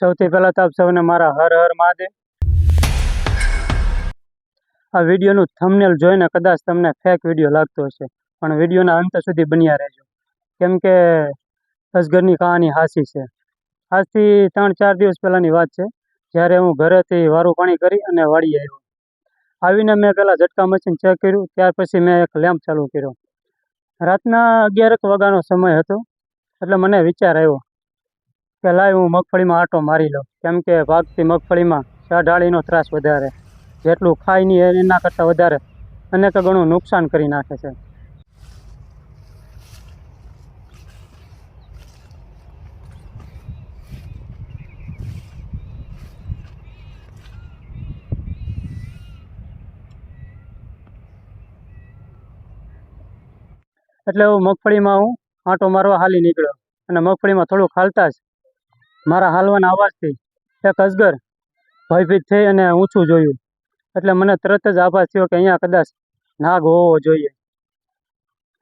સૌથી પહેલાં તો આપ સૌને મારા હર હર મહાદેવ. આ વિડીયોનું થમનેલ જોઈને કદાચ તમને ફેક વીડિયો લાગતો હશે, પણ વિડીયોના અંત સુધી બન્યા રહેજો. કેમ કે અસગરની કહાની હાસી છે. આજથી ત્રણ ચાર દિવસ પહેલાંની વાત છે, જ્યારે હું ઘરેથી વારું પાણી કરી અને વાળી આવ્યો. આવીને મેં પહેલાં ઝટકા મશીન ચેક કર્યું, ત્યાર પછી મેં એક લેમ્પ ચાલુ કર્યો. રાતના અગિયારક વાગ્યાનો સમય હતો, એટલે મને વિચાર આવ્યો લાય હું મગફળીમાં આંટો મારી લઉં. કેમ કે ભાગતી મગફળીમાં ચઢાળીનો ત્રાસ વધારે. જેટલું ખાય નહીં એના કરતાં વધારે. અનેક ગણું નુકસાન કરી નાખે છે. એટલે હું મગફળીમાં હું આંટો મારવા હાલી નીકળ્યો. અને મગફળીમાં થોડુંક હાલતા જ મારા હાલવાના અવાજથી એક અજગર ભયભીત થઈ અને ઊંચું જોયું. એટલે મને તરત જ આભાસ થયો કે અહીંયા કદાચ નાગ હોવો જોઈએ.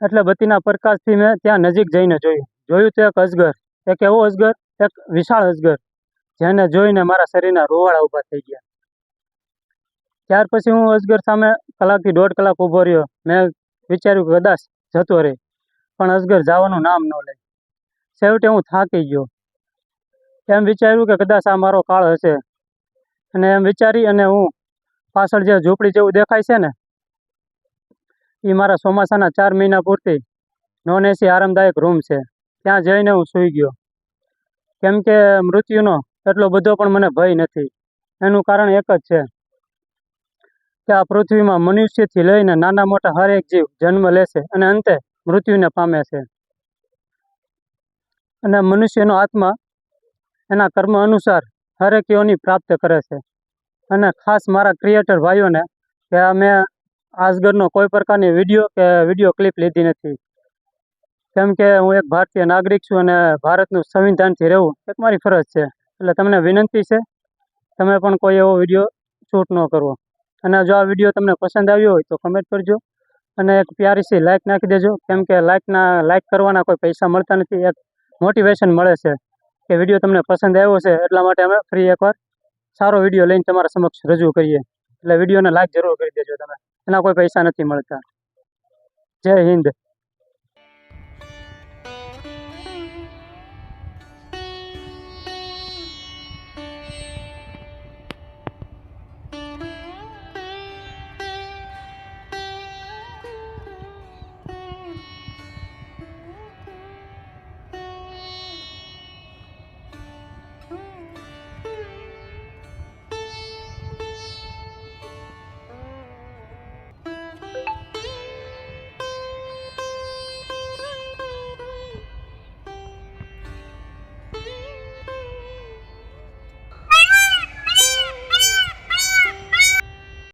એટલે બત્તીના પ્રકાશથી મેં ત્યાં નજીક જઈને જોયું. જોયું તો એક અજગર એક એવો અજગર એક વિશાળ અજગર જેને જોઈને મારા શરીરના રોવાળા ઊભા થઈ ગયા. ત્યાર પછી હું અજગર સામે કલાકથી દોઢ કલાક ઊભો રહ્યો. મેં વિચાર્યું કે કદાચ જતો રહે, પણ અજગર જવાનું નામ ન લે. છેવટે હું થાકી ગયો. એમ વિચાર્યું કે કદાચ આ મારો કાળ હશે. અને એમ વિચારી અને હું પાછળ જે ઝૂંપડી જેવું દેખાય છે ને એ મારા ચોમાસાના ચાર મહિના પૂરતી નોન એસી આરામદાયક રૂમ છે. ત્યાં જઈને હું સૂઈ ગયો. કેમ કે મૃત્યુનો એટલો બધો પણ મને ભય નથી. એનું કારણ એક જ છે કે આ પૃથ્વીમાં મનુષ્યથી લઈને નાના મોટા હરેક જીવ જન્મ લેશે અને અંતે મૃત્યુને પામે છે. અને મનુષ્યનો આત્મા એના કર્મ અનુસાર હરેક યોની પ્રાપ્ત કરે છે. અને ખાસ મારા ક્રિએટર ભાઈઓને કે અમે આજગરનો કોઈ પ્રકારની વીડિયો કે વીડિયો ક્લિપ લીધી નથી. કેમ કે હું એક ભારતીય નાગરિક છું અને ભારતનું સંવિધાનથી રહેવું એક મારી ફરજ છે. એટલે તમને વિનંતી છે, તમે પણ કોઈ એવો વીડિયો શૂટ ન કરવો. અને જો આ વીડિયો તમને પસંદ આવ્યો હોય તો કમેન્ટ કરજો. અને એક પ્યારીસી લાઇક નાખી દેજો. કેમ કે લાઇકના લાઇક કરવાના કોઈ પૈસા મળતા નથી. એક મોટિવેશન મળે છે. કે વીડિયો તમને પસંદ આવ્યો છે, એટલા માટે અમે ફ્રી એકવાર સારો વીડિયો લઈને તમારા સમક્ષ રજૂ કરીએ. એટલે વિડીયોને લાઈક જરૂર કરી દેજો તમે. એના કોઈ પૈસા નથી મળતા. જય હિન્દ.